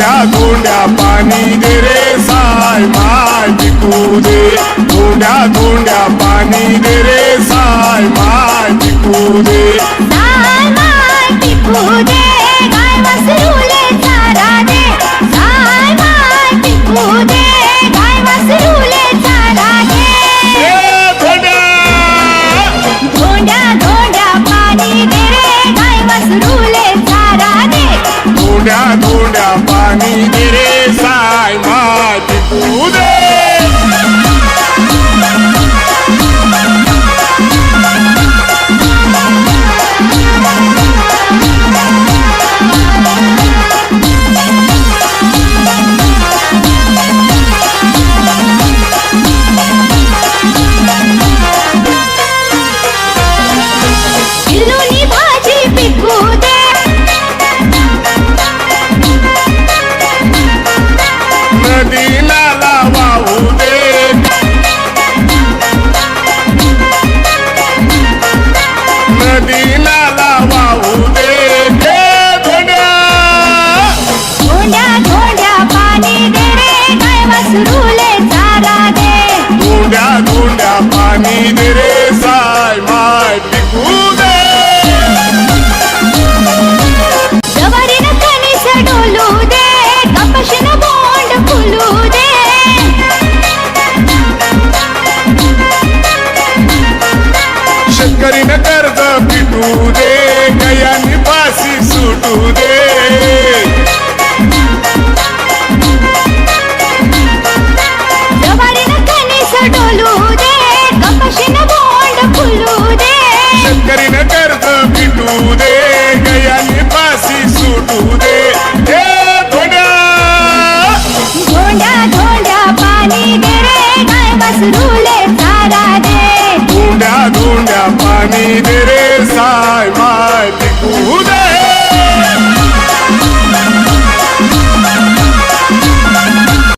धोंड्या पाणी दे रे साय माय पिकू दे. धोंड्या धोंड्या पाणी दे रे साय माय पिकू दे. साय माय टिकू दे. धोंड्या पाणी गिरे रे साय माय नदी नाला वाहू दे. नदी नाला वाहू दे. धोंड्या. धोंड्या धोंड्या पाणी दे रे. गाय वासरूले चारा दे. धोंड्या धोंड्या पाणी शेतकरीनं कर्ज पिटू दे गयांनी फाशी सुटू दे. दे धोंड्या धोंड्या पाणी दे रे साय माय पिकू